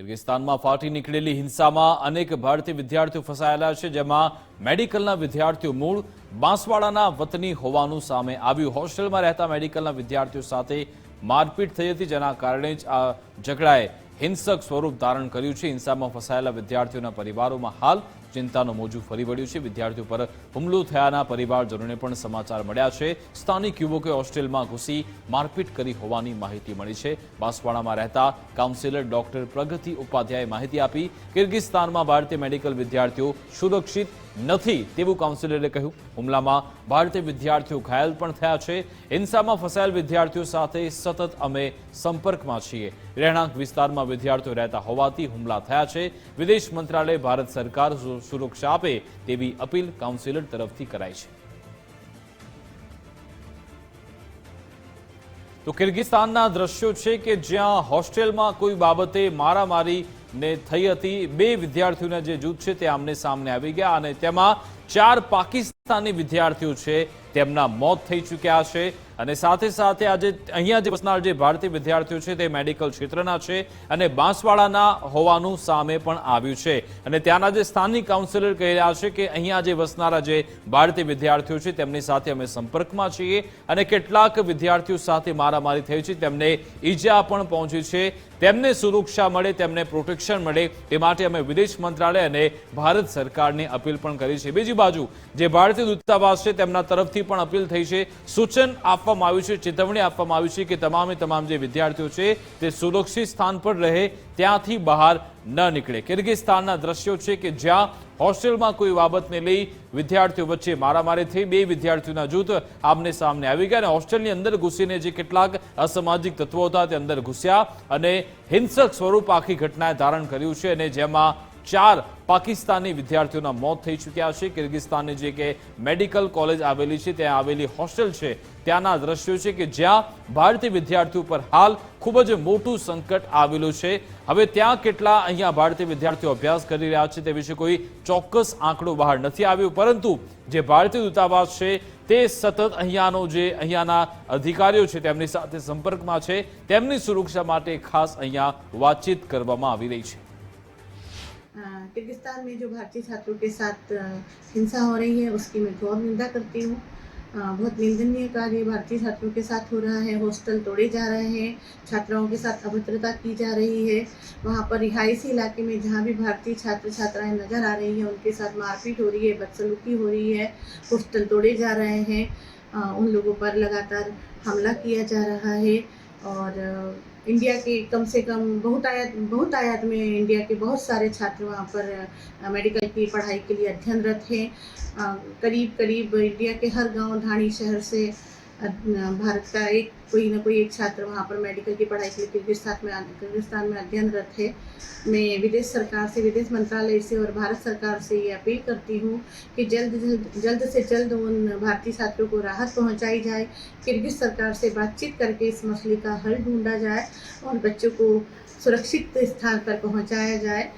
કિર્ગિસ્તાનમાં ફાટી નીકળેલી હિંસામાં અનેક ભારતીય વિદ્યાર્થીઓ ફસાયેલા છે, જેમાં મેડિકલના વિદ્યાર્થીઓ મૂળ બાંસવાડાના વતની હોવાનું સામે આવ્યું. હોસ્ટેલમાં રહેતા મેડિકલના વિદ્યાર્થીઓ સાથે મારપીટ થઈ હતી, જેના કારણે જ આ ઝઘડાએ હિંસક સ્વરૂપ ધારણ કર્યું છે. હિંસામાં ફસાયેલા વિદ્યાર્થીઓના પરિવારોમાં હાલ ચિંતાનો મોજું ફરી વળ્યું છે. વિદ્યાર્થીઓ પર હુમલો થયાના પરિવારજનોને પણ સમાચાર મળ્યા છે. સ્થાનિક યુવકોએ હોસ્ટેલમાં ઘૂસી મારપીટ કરી હોવાની માહિતી મળી છે. બાંસવાડામાં રહેતા કાઉન્સિલર ડોક્ટર પ્રગતિ ઉપાધ્યાયે માહિતી આપી કિર્ગિસ્તાનમાં ભારતીય મેડિકલ વિદ્યાર્થીઓ સુરક્ષિત નથી તેવું કાઉન્સિલરે કહ્યું. હુમલામાં ભારતીય વિદ્યાર્થીઓ ઘાયલ પણ થયા છે. હિંસામાં ફસાયેલ વિદ્યાર્થીઓ સાથે સતત અમે સંપર્કમાં છીએ. રહેણાંક વિસ્તારમાં વિદ્યાર્થીઓ રહેતા હોવાથી હુમલા થયા છે. વિદેશ મંત્રાલય, ભારત સરકાર સુરક્ષા આપે તેવી અપીલ કાઉન્સિલર તરફથી કરાઈ છે. તો કિર્ગિસ્તાનના દ્રશ્યો છે કે જ્યાં હોસ્ટેલમાં કોઈ બાબતે મારામારી ને થઈ હતી. બે વિદ્યાર્થીઓના જે જૂથ છે તે આમને સામને આવી ગયા અને તેમાં ચાર પાકિસ્તાની વિદ્યાર્થીઓ છે, તેમના મોત થઈ ચૂક્યા છે અને સાથે સાથે આજે અહીંયા જે વસનાર જે ભારતીય વિદ્યાર્થીઓ છે, તે મેડિકલ ક્ષેત્રના છે અને બાંસવાડાના હોવાનું સામે પણ આવ્યું છે. અને ત્યાંના જે સ્થાનિક કાઉન્સિલર કહી રહ્યા છે કે અહીંયા જે વસનારા જે ભારતીય વિદ્યાર્થીઓ છે, તેમની સાથે અમે સંપર્કમાં છીએ અને કેટલાક વિદ્યાર્થીઓ સાથે મારામારી થઈ છે, તેમને ઈજા પણ પહોંચી છે. તેમને સુરક્ષા મળે, તેમને પ્રોટેક્શન મળે તે માટે અમે વિદેશ મંત્રાલય અને ભારત સરકારને અપીલ પણ કરી છે. બીજી બાજુ જે ભારતીય દૂતાવાસ છે તેમના તરફથી પણ અપીલ થઈ છે. સૂચન આપવામાં આવ્યું છે, ચેતવણી આપવામાં આવી છે કે તમામે તમામ જે વિદ્યાર્થીઓ છે તે સુરક્ષિત સ્થાન પર રહે, ત્યાંથી બહાર ન નીકળે. કિર્ગિસ્તાનના દ્રશ્યો છે કે જ્યાં હોસ્ટેલમાં કોઈ બાબતને લઈ વિદ્યાર્થીઓ વચ્ચે મારામારી થઈ, બે વિદ્યાર્થીઓના જૂથ આમને સામને આવી ગયા અને હોસ્ટેલની અંદર ઘૂસીને જે કેટલાક અસામાજિક તત્વો હતા તે અંદર ઘૂસ્યા અને હિંસક સ્વરૂપ આખી ઘટનાએ ધારણ કર્યું છે અને જેમાં ચાર પાકિસ્તાની વિદ્યાર્થીઓના મોત થઈ ચૂક્યા છે. કિર્ગિસ્તાનની જે કે મેડિકલ કોલેજ આવેલી છે, ત્યાં આવેલી હોસ્ટેલ છે, ત્યાંના દ્રશ્યો છે કે જ્યાં ભારતીય વિદ્યાર્થીઓ પર હાલ ખૂબ જ મોટું સંકટ આવેલું છે. હવે ત્યાં કેટલા અહીંયા ભારતીય વિદ્યાર્થીઓ અભ્યાસ કરી રહ્યા છે તે વિશે કોઈ ચોક્કસ આંકડો બહાર નથી આવ્યો, પરંતુ જે ભારતીય દૂતાવાસ છે તે સતત અહીંયાનો જે અહીંયાના અધિકારીઓ છે તેમની સાથે સંપર્કમાં છે. તેમની સુરક્ષા માટે ખાસ અહીંયા વાતચીત કરવામાં આવી રહી છે. किर्गिस्तान में जो भारतीय छात्रों के साथ हिंसा हो रही है, उसकी मैं घोर निंदा करती हूँ। बहुत निंदनीय कार्य भारतीय छात्रों के साथ हो रहा है। हॉस्टल तोड़े जा रहे हैं, छात्राओं के साथ अभद्रता की जा रही है। वहाँ पर रिहायशी इलाके में जहाँ भी भारतीय छात्र छात्राएँ नज़र आ रही हैं, उनके साथ मारपीट हो रही है, बदसलूकी हो रही है, हॉस्टल तोड़े जा रहे हैं। उन लोगों पर लगातार हमला किया जा रहा है और इंडिया के कम से कम बहुत आयात बहुत आयात में इंडिया के बहुत सारे छात्र वहाँ पर अ, मेडिकल की पढ़ाई के लिए अध्ययनरत हैं अ, करीब करीब इंडिया के हर गांव ढाणी शहर से अ, भारत का एक कोई ना कोई एक छात्र वहाँ पर मेडिकल की पढ़ाई के लिए किर्गिस्तान में किर्गिस्तान में अध्ययनरत है। मैं विदेश सरकार से, विदेश मंत्रालय से और भारत सरकार से ये अपील करती हूँ कि जल्द जल्द जल्द से जल्द उन भारतीय छात्रों को राहत पहुँचाई जाए किर्गिज सरकार से बातचीत करके इस मसले का हल ढूंढा जाए और बच्चों को सुरक्षित स्थान पर पहुँचाया जाए।